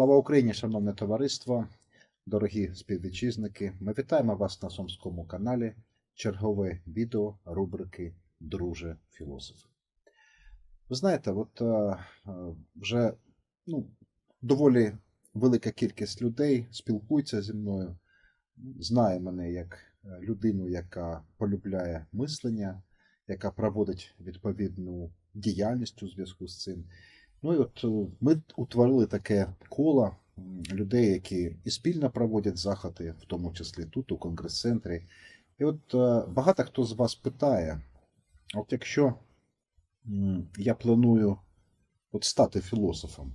Слава Україні, шановне товариство, дорогі співвітчизники. Ми вітаємо вас на Сумському каналі. Чергове відео рубрики Друже філософ. Ви знаєте, от е, е, вже ну, доволі велика кількість людей спілкується зі мною, знає мене як е, людину, яка полюбляє мислення, яка проводить відповідну діяльність у зв'язку з цим. Ну і от е, ми утворили таке коло людей, які і спільно проводять заходи, в тому числі тут, у конгрес-центрі. І от е, багато хто з вас питає: от якщо я планую от стати філософом,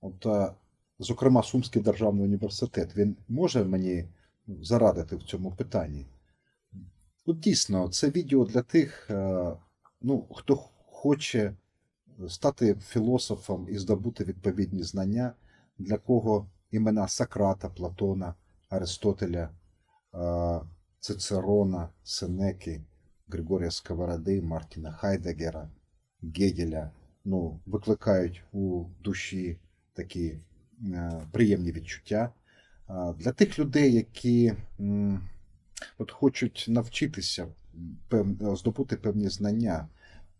от, е, зокрема, Сумський державний університет, він може мені зарадити в цьому питанні? От дійсно, це відео для тих, ну, хто хоче стати філософом і здобути відповідні знання, для кого імена Сократа, Платона, Аристотеля, е, Цицерона, Сенеки, Григорія Сковороди, Мартіна Хайдегера, Гегеля ну, викликають у душі такі е, приємні відчуття. Для тих людей, які от хочуть навчитися здобути певні знання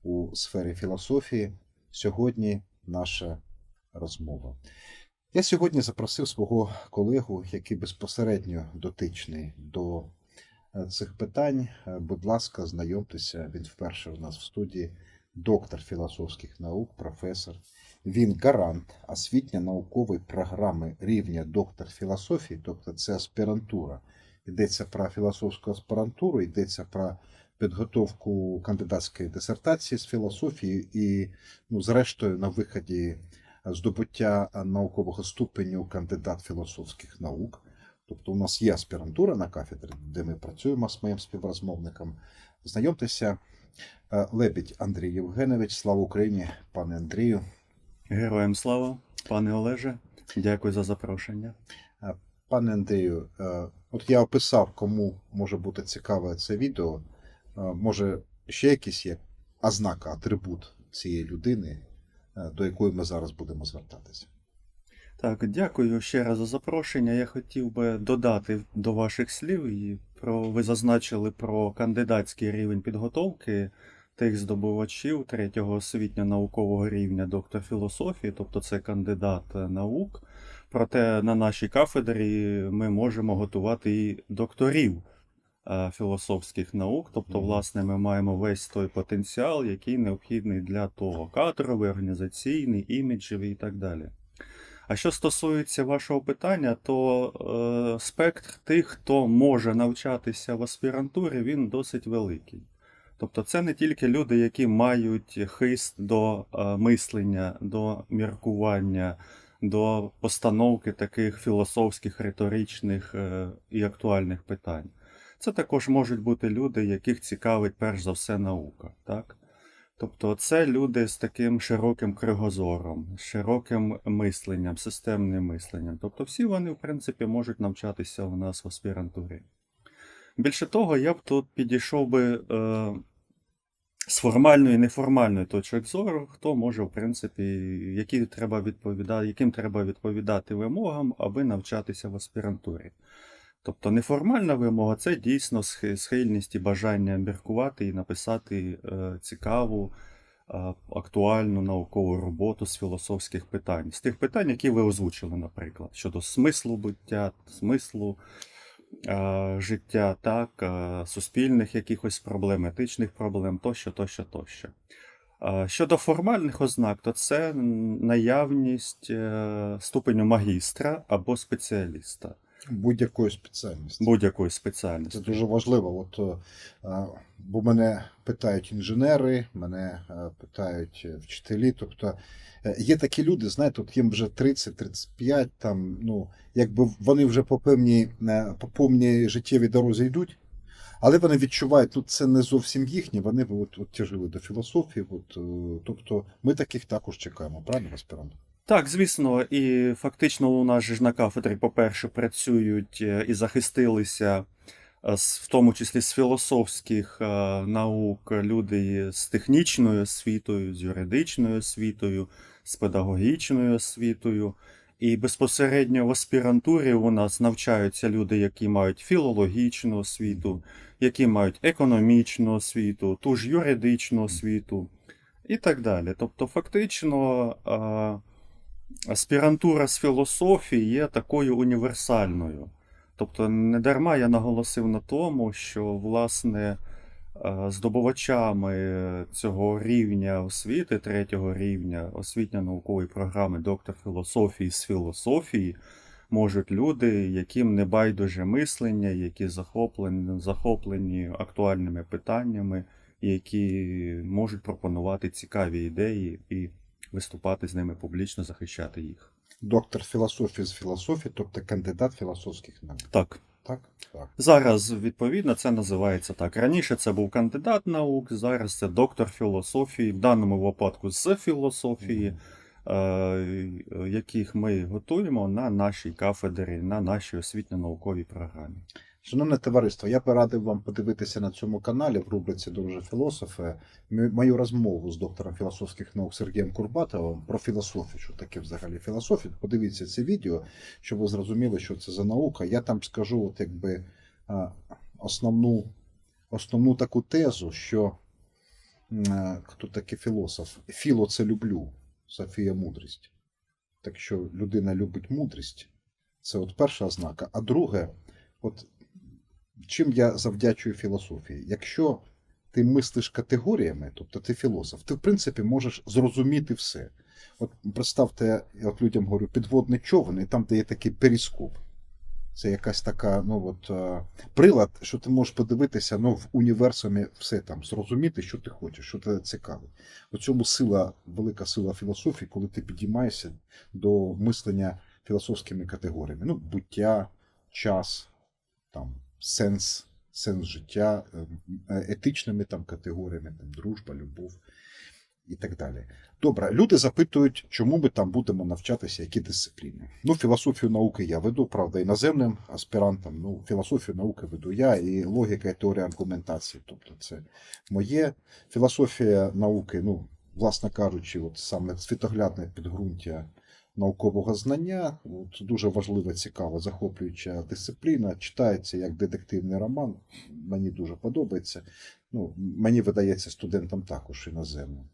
у сфері філософії, сьогодні наша розмова. Я сьогодні запросив свого колегу, який безпосередньо дотичний до е, цих питань. Е, Будь ласка, знайомтеся. Він вперше у нас в студії, доктор філософських наук, професор. Він гарант освітньо-наукової програми рівня доктор філософії, тобто це аспірантура. Йдеться про філософську аспірантуру, йдеться про підготовку кандидатської дисертації з філософії і, ну, зрештою, на виході здобуття наукового ступеню кандидат філософських наук. Тобто у нас є аспірантура на кафедрі, де ми працюємо з моїм співрозмовником. Знайомтеся, е, Лебідь Андрій Євгенович, слава Україні, пане Андрію. Героям слава, пане Олеже, дякую за запрошення. Пане Андрію, е, от я описав, кому може бути цікаве це відео. Е, Може, ще якийсь є ознака, атрибут цієї людини, е, до якої ми зараз будемо звертатися. Так, дякую ще раз за запрошення. Я хотів би додати до ваших слів, і про ви зазначили про кандидатський рівень підготовки тих здобувачів третього освітньо-наукового рівня доктор філософії, тобто це кандидат наук. Проте на нашій кафедрі ми можемо готувати і докторів е, філософських наук. Тобто, власне, ми маємо весь той потенціал, який необхідний для того кадровий, організаційний, іміджевий і так далі. А що стосується вашого питання, то е, спектр тих, хто може навчатися в аспірантурі, він досить великий. Тобто це не тільки люди, які мають хист до е, мислення, до міркування, до постановки таких філософських, риторичних е, і актуальних питань. Це також можуть бути люди, яких цікавить перш за все наука. Так? Тобто це люди з таким широким кругозором, з широким мисленням, системним мисленням. Тобто всі вони, в принципі, можуть навчатися у нас в аспірантурі. Більше того, я б тут підійшов би е, з формальної і неформальної точок зору, хто може, в принципі, які треба відповідати, яким треба відповідати вимогам, аби навчатися в аспірантурі. Тобто неформальна вимога це дійсно схильність і бажання міркувати і написати е, цікаву, е, актуальну наукову роботу з філософських питань, з тих питань, які ви озвучили, наприклад, щодо смислу буття, смислу е, життя, так, суспільних якихось проблем, етичних проблем, тощо, тощо, тощо. Щодо формальних ознак, то це наявність ступеню магістра або спеціаліста Будь-якої спеціальності. будь-якої Це дуже важливо. От, е, е, бо мене питають інженери, мене е, питають вчителі. Тобто є такі люди, знаєте, от їм вже 30-35, там, ну, якби вони вже по певній, по повній життєвій дорозі йдуть. Але вони відчувають, ну це не зовсім їхні, вони от, от тяжили до філософії. От, тобто ми таких також чекаємо, правильно, аспірант? Так, звісно, і фактично у нас ж на кафедрі, по-перше, працюють е, і захистилися, е, в тому числі з філософських е, наук, люди з технічною освітою, з юридичною освітою, з педагогічною освітою. І безпосередньо в аспірантурі у нас навчаються люди, які мають філологічну освіту, які мають економічну освіту, ту ж юридичну освіту і так далі. Тобто, фактично, аспірантура з філософії є такою універсальною. Тобто, не дарма я наголосив на тому, що власне е, здобувачами цього рівня освіти, третього рівня освітньо-наукової програми доктор філософії з філософії можуть люди, яким не байдуже мислення, які захоплені, захоплені актуальними питаннями, які можуть пропонувати цікаві ідеї і виступати з ними публічно, захищати їх. Доктор філософії з філософії, тобто кандидат філософських наук. Так. Так? Так. Зараз, відповідно, це називається так. Раніше це був кандидат наук, зараз це доктор філософії, в даному випадку з філософії, е, яких ми готуємо на нашій кафедрі, на нашій освітньо-науковій програмі. Шановне товариство, я би радив вам подивитися на цьому каналі в рубриці Дуже філософи мою розмову з доктором філософських наук Сергієм Курбатовим про філософію, що таке взагалі філософія. Подивіться це відео, щоб ви зрозуміли, що це за наука. Я там скажу, от якби основну, основну таку тезу, що хто такий філософ? Філо це люблю, Софія мудрість. Так що людина любить мудрість, це от перша ознака. А друге, от чим я завдячую філософії? Якщо ти мислиш категоріями, тобто ти філософ, ти в принципі можеш зрозуміти все. От представте, я от людям говорю, підводний човен, і там де є такий перископ. Це якась така, ну от е, прилад, що ти можеш подивитися ну, в універсумі все там, зрозуміти, що ти хочеш, що тебе цікавить. У цьому сила, велика сила філософії, коли ти підіймаєшся до мислення філософськими категоріями. Ну, буття, час, там, сенс, сенс життя, е, етичними там категоріями, там, дружба, любов і так далі. Добре, люди запитують, чому ми там будемо навчатися, які дисципліни. Ну, філософію науки я веду, правда, іноземним аспірантам. Ну, філософію науки веду я, і логіка і теорія аргументації. Тобто, це моє філософія науки, ну, власне кажучи, от саме світоглядне підґрунтя наукового знання. От, дуже важлива, цікава, захоплююча дисципліна. Читається як детективний роман. Мені дуже подобається. Ну, мені видається студентам також іноземним.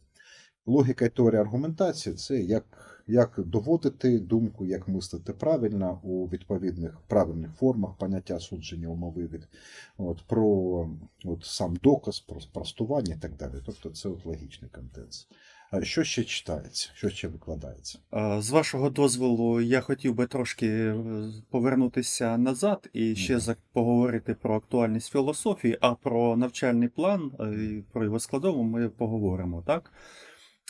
Логіка і теорія аргументації це як, як доводити думку, як мислити правильно у відповідних правильних формах поняття судження умови від от, про от, сам доказ, про спростування і так далі. Тобто це от логічний контекст. Що ще читається? Що ще викладається? З вашого дозволу, я хотів би трошки е, повернутися назад і ще поговорити про актуальність філософії, а про навчальний план, е, і про його складову ми поговоримо, так?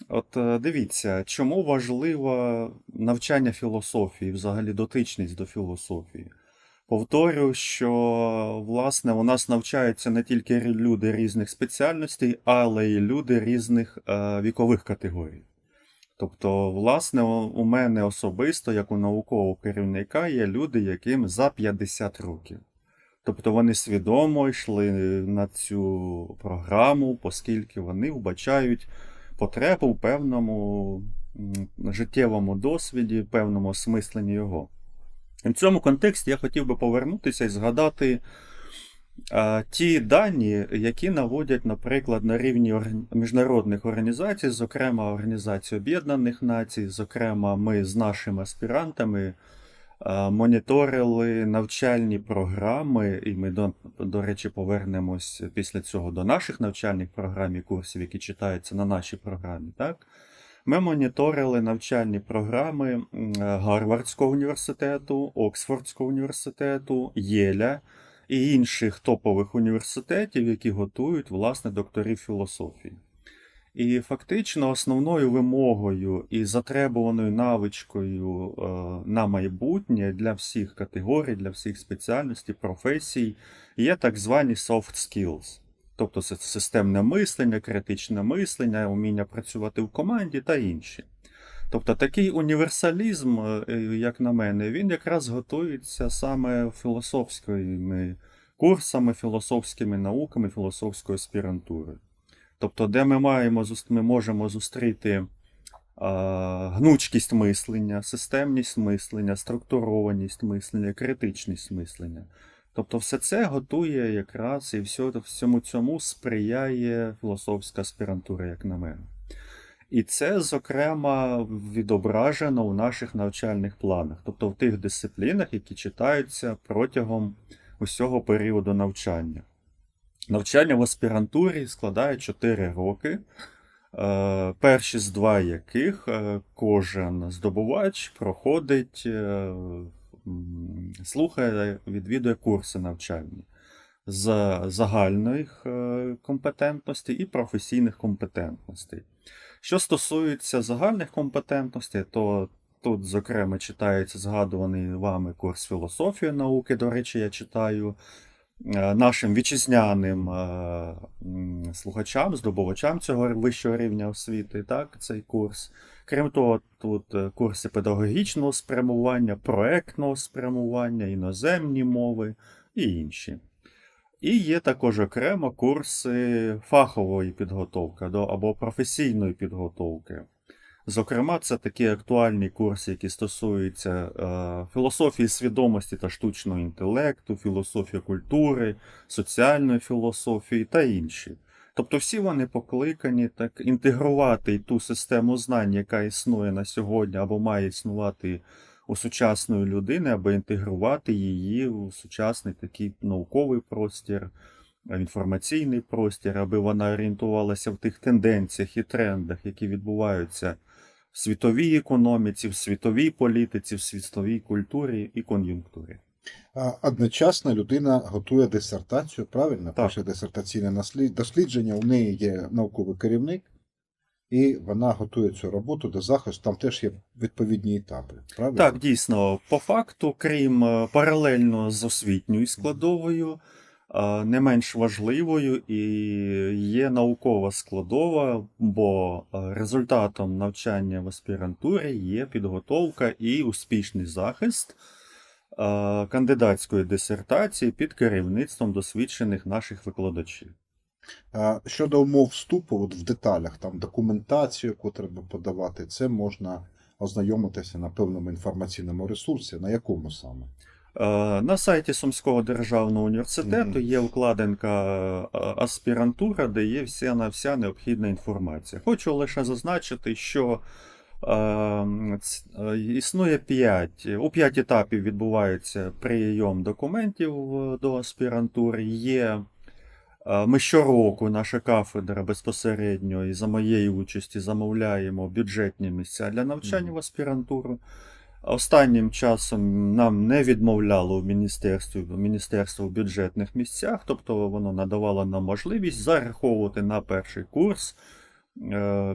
От е, дивіться, чому важливо навчання філософії, взагалі дотичність до філософії. Повторю, що власне у нас навчаються не тільки люди різних спеціальностей, але й люди різних е, вікових категорій. Тобто, власне, у мене особисто, як у наукового керівника, є люди, яким за 50 років. Тобто вони свідомо йшли на цю програму, оскільки вони вбачають потребу в певному життєвому досвіді, певному осмисленні його. В цьому контексті я хотів би повернутися і згадати ті дані, які наводять, наприклад, на рівні міжнародних організацій, зокрема Організації Об'єднаних Націй, зокрема, ми з нашими аспірантами моніторили навчальні програми, і ми, до, до речі, повернемось після цього до наших навчальних програм і курсів, які читаються на нашій програмі. Так? Ми моніторили навчальні програми Гарвардського університету, Оксфордського університету, Єля і інших топових університетів, які готують власне докторів філософії. І фактично основною вимогою і затребуваною навичкою е, на майбутнє для всіх категорій, для всіх спеціальностей, професій є так звані soft skills. Тобто це системне мислення, критичне мислення, вміння працювати в команді та інші. Тобто такий універсалізм, е, як на мене, він якраз готується саме філософськими курсами, філософськими науками, філософською аспірантурою. Тобто, де ми маємо ми можемо зустріти гнучкість мислення, системність мислення, структурованість мислення, критичність мислення. Тобто все це готує якраз і всьому цьому сприяє філософська аспірантура, як на мене. І це, зокрема, відображено у наших навчальних планах, тобто в тих дисциплінах, які читаються протягом усього періоду навчання. Навчання в аспірантурі складає 4 роки, е, перші з два яких е, кожен здобувач проходить, е, слухає, відвідує курси навчальні з загальних е, компетентностей і професійних компетентностей. Що стосується загальних компетентностей, то тут, зокрема, читається згадуваний вами курс філософії науки. До речі, я читаю е, нашим вітчизняним е, слухачам, здобувачам цього вищого рівня освіти, так, цей курс. Крім того, тут е, курси педагогічного спрямування, проектного спрямування, іноземні мови і інші. І є також окремо курси фахової підготовки або професійної підготовки. Зокрема, це такі актуальні курси, які стосуються е, філософії свідомості та штучного інтелекту, філософії культури, соціальної філософії та інші. Тобто всі вони покликані так інтегрувати ту систему знань, яка існує на сьогодні або має існувати у сучасної людини, аби інтегрувати її у сучасний такий науковий простір, інформаційний простір, аби вона орієнтувалася в тих тенденціях і трендах, які відбуваються в світовій економіці, в світовій політиці, в світовій культурі і кон'юнктурі. Одночасно людина готує дисертацію, правильно? Так. Пише дисертаційне дослідження, у неї є науковий керівник, і вона готує цю роботу до захисту, там теж є відповідні етапи. Правильно? Так, дійсно, по факту, крім е, паралельно з освітньою складовою, е, не менш важливою і є наукова складова, бо е, результатом навчання в аспірантурі є підготовка і успішний захист кандидатської дисертації під керівництвом досвідчених наших викладачів. Щодо умов вступу, от в деталях, там документацію, яку треба подавати, це можна ознайомитися на певному інформаційному ресурсі. На якому саме? Е, На сайті Сумського державного університету є вкладинка е, аспірантура, де є вся, вся необхідна інформація. Хочу лише зазначити, що е, е, існує 5, у 5 етапів відбувається прийом документів е, до аспірантури. Є е, ми щороку, наша кафедра безпосередньо і за моєї участі замовляємо бюджетні місця для навчання в аспірантуру. Останнім часом нам не відмовляло в міністерстві, в міністерство в бюджетних місцях, тобто воно надавало нам можливість зараховувати на перший курс е,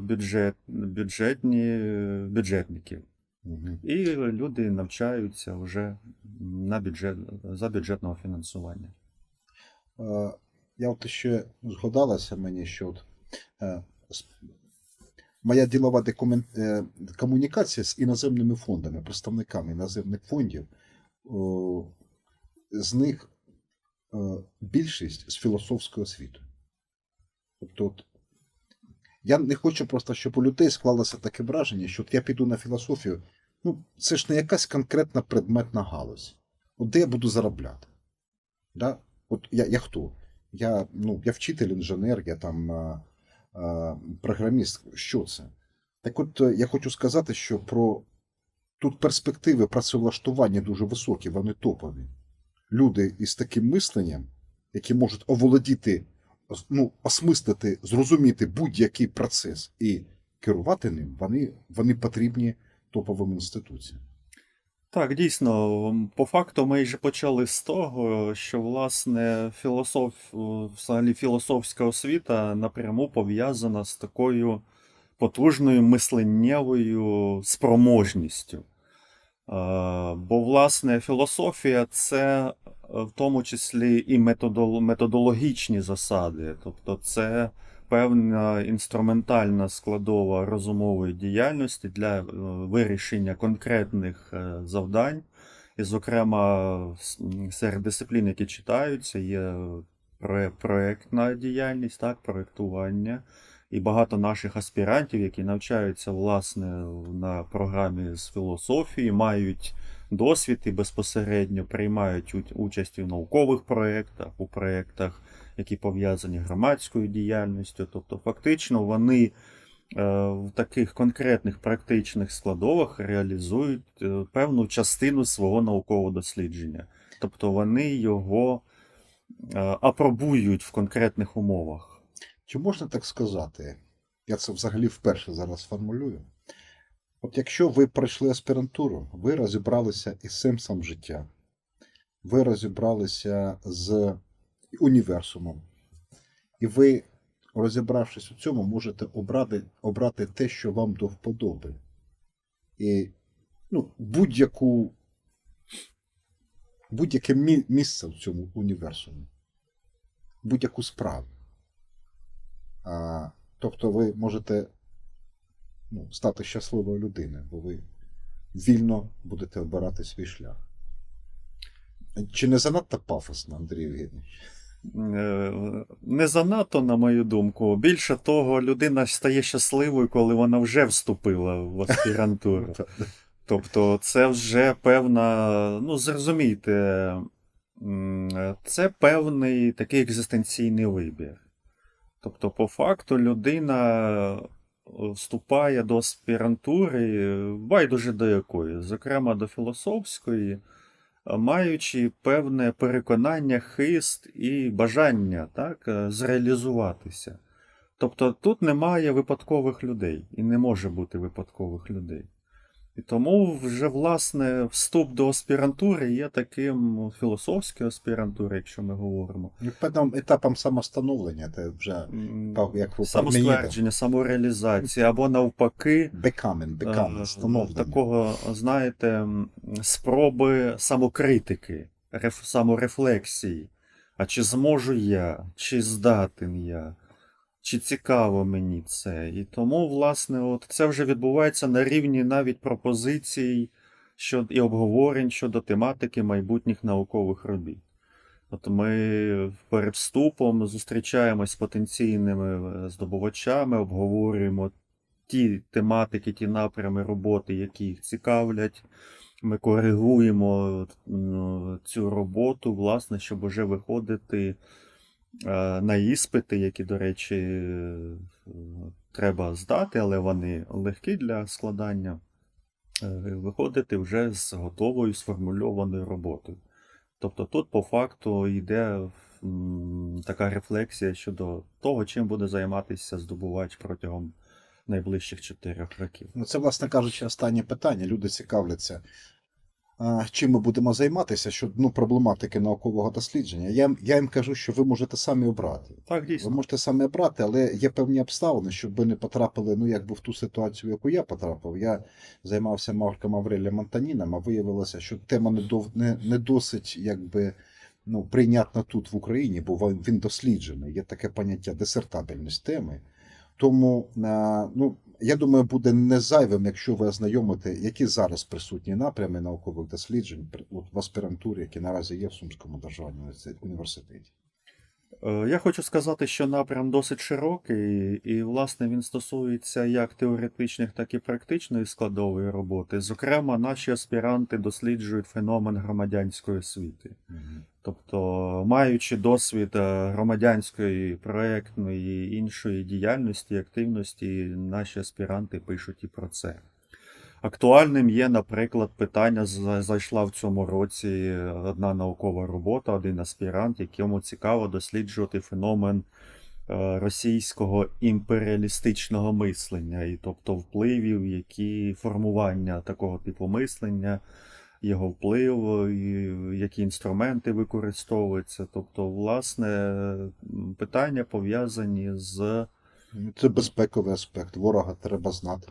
бюджет, бюджетні, бюджетників. Мгм. І люди навчаються вже на бюджет, за бюджетного фінансування. Е, Я от ще згадалася мені, що от, е, моя ділова документ, е, комунікація з іноземними фондами, представниками іноземних фондів, з них е, більшість з філософською освітою. Тобто, от, я не хочу просто, щоб у людей склалося таке враження, що от я піду на філософію. Ну, це ж не якась конкретна предметна галузь. От де я буду заробляти? Да? От я, я хто? Я, ну, я вчитель, інженер, я там а, а, програміст. Що це? Так от е, я хочу сказати, що про тут перспективи працевлаштування дуже високі, вони топові. Люди із таким мисленням, які можуть оволодіти, ну, осмислити, зрозуміти будь-який процес і керувати ним, вони, вони потрібні топовим інституціям. Так, дійсно, по факту ми вже почали з того, що власне філософ, взагалі філософська освіта напряму пов'язана з такою потужною мисленнєвою спроможністю. Е, Бо, власне, філософія це е, в тому числі і методол- методологічні засади, тобто це певна інструментальна складова розумової діяльності для е, вирішення конкретних е, завдань. І, зокрема, серед дисциплін, які читаються, є проектна діяльність, так, проектування, і багато наших аспірантів, які навчаються власне на програмі з філософії, мають досвід і безпосередньо приймають участь у наукових проєктах, у проєктах, які пов'язані громадською діяльністю. Тобто, фактично, вони е, в таких конкретних практичних складовах реалізують е, певну частину свого наукового дослідження. Тобто вони його е, апробують в конкретних умовах. Чи можна так сказати? Я це взагалі вперше зараз формулюю. От якщо ви пройшли аспірантуру, ви розібралися із сенсом життя, ви розібралися з універсумом, і ви, розібравшись у цьому, можете обрати, обрати те, що вам до вподоби. І ну, будь-яку будь-яке мі- місце в цьому універсумі, будь-яку справу. А, тобто ви можете ну, стати щасливою людиною, бо ви вільно будете обирати свій шлях. Чи не занадто пафосно, Андрій Євгенійович? Е, Не занадто, на мою думку. Більше того, людина стає щасливою, коли вона вже вступила в аспірантуру. Тобто, це вже певна, ну зрозумійте, це певний такий екзистенційний вибір. Тобто, по факту, людина вступає до аспірантури, байдуже до якої, зокрема до філософської, маючи певне переконання, хист і бажання так, е, зреалізуватися. Тобто тут немає випадкових людей і не може бути випадкових людей. І тому вже, власне, вступ до аспірантури є таким філософською аспірантурою, якщо ми говоримо. Певним етапом самостановлення, це вже як ви Самоствердження, самореалізація, або навпаки, Бекамен, бекамен, е, становлення. такого, знаєте, спроби самокритики, реф, саморефлексії. А чи зможу я, чи здатен я, чи цікаво мені це? І тому, власне, от це вже відбувається на рівні навіть пропозицій і обговорень щодо тематики майбутніх наукових робіт. От ми перед вступом зустрічаємось з потенційними е, здобувачами, обговорюємо ті тематики, ті напрями роботи, які їх цікавлять. Ми коригуємо цю роботу, власне, щоб уже виходити на іспити, які, до речі, е, треба здати, але вони легкі для складання. е, Виходити вже з готовою сформульованою роботою. Тобто тут по факту йде така рефлексія щодо того, чим буде займатися здобувач протягом найближчих чотирьох років. Ну, це, власне кажучи, останнє питання. Люди цікавляться, чим ми будемо займатися щодо ну, проблематики наукового дослідження. Я, я їм кажу, що ви можете самі обрати. Так, Ви можете самі обрати, але є певні обставини, щоб ви не потрапили ну, якби в ту ситуацію, в яку я потрапив. Я займався Марком Аврелієм Антоніном, а виявилося, що тема не, дов... не, не досить якби, ну, прийнятна тут в Україні, бо він досліджений. Є таке поняття дисертабельність теми. Тому ну, я думаю, буде не зайвим, якщо ви ознайомите, які зараз присутні напрями наукових досліджень в аспірантурі, які наразі є в Сумському державному університеті. Е, Я хочу сказати, що напрям досить широкий, і, власне, він стосується як теоретичних, так і практичної складової роботи. Зокрема, наші аспіранти досліджують феномен громадянської освіти. Тобто, маючи досвід е, громадянської, проєктної іншої діяльності, активності, наші аспіранти пишуть і про це. Актуальним є, наприклад, питання, зайшла в цьому році одна наукова робота, один аспірант, якому цікаво досліджувати феномен е, російського імперіалістичного мислення, і тобто впливів, які формування такого типу мислення, його вплив, які інструменти використовуються. Тобто, власне, питання пов'язані з Це безпековий аспект. Ворога треба знати.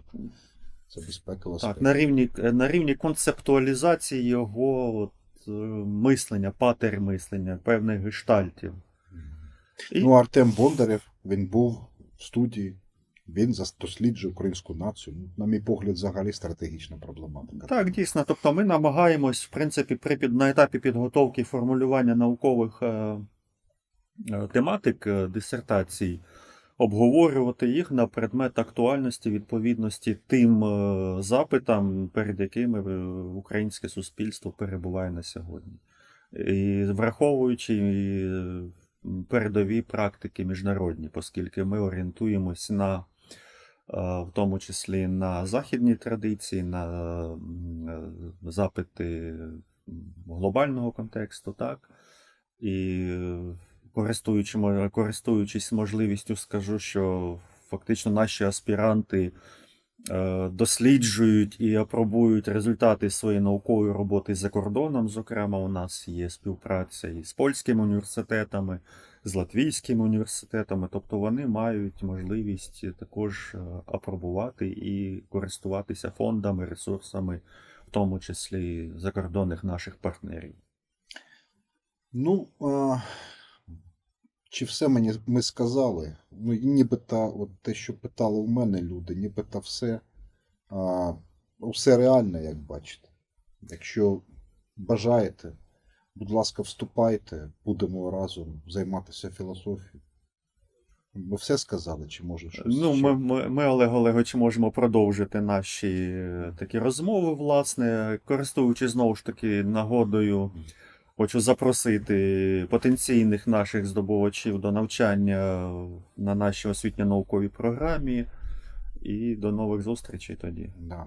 Це безпековий. Так, на рівні, на рівні концептуалізації його от, е, мислення, патер мислення, певних гештальтів. І, Ну, Артем Бондарєв, він був в студії, він досліджує українську націю. Ну, На мій погляд, взагалі стратегічна проблематика. так, дійсно. Тобто ми намагаємось, в принципі, при, під, на етапі підготовки і формулювання наукових е, е, тематик е, дисертацій обговорювати їх на предмет актуальності відповідності тим е, запитам, перед якими е, українське суспільство перебуває на сьогодні. І враховуючи е, передові практики міжнародні, оскільки ми орієнтуємось на в тому числі на західні традиції, на запити глобального контексту, так. І користуючись можливістю, скажу, що фактично наші аспіранти е, досліджують і апробують результати своєї наукової роботи за кордоном. Зокрема, у нас є співпраця і з польськими університетами, з латвійськими університетами, тобто вони мають можливість також е, апробувати і користуватися фондами, ресурсами, в тому числі закордонних наших партнерів. Ну, а, чи все мені ми сказали? Ну, нібито, от те, що питали в мене люди, нібито все, а, все реально, як бачите. Якщо бажаєте, будь ласка, вступайте, будемо разом займатися філософією. Ми все сказали, чи може щось? Ну, ми, ми, ми, Олег Олегович, можемо продовжити наші е, такі розмови, власне, користуючись знову ж таки нагодою, хочу запросити потенційних наших здобувачів до навчання на нашій освітньо-науковій програмі. І до нових зустрічей тоді. Да.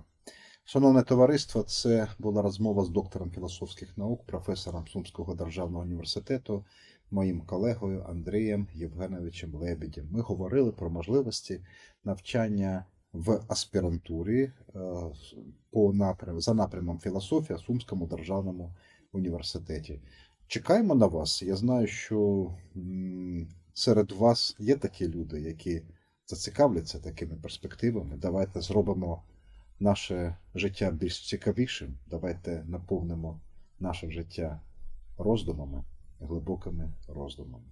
Шановне товариство, це була розмова з доктором філософських наук, професором Сумського державного університету, моїм колегою Андрієм Євгеновичем Лебедєм. Ми говорили про можливості навчання в аспірантурі е, по напрям, за напрямом філософія Сумському державному університеті. Чекаємо на вас. Я знаю, що серед вас є такі люди, які зацікавляться такими перспективами. Давайте зробимо наше життя більш цікавішим. Давайте наповнимо наше життя роздумами, глибокими роздумами.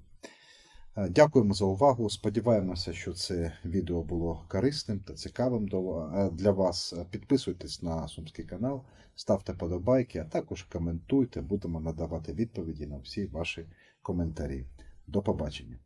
Е, Дякуємо за увагу. Сподіваємося, що це відео було корисним та цікавим е, для вас. Підписуйтесь на Сумський канал, ставте подобайки, а також коментуйте. Будемо надавати відповіді на всі ваші коментарі. До побачення.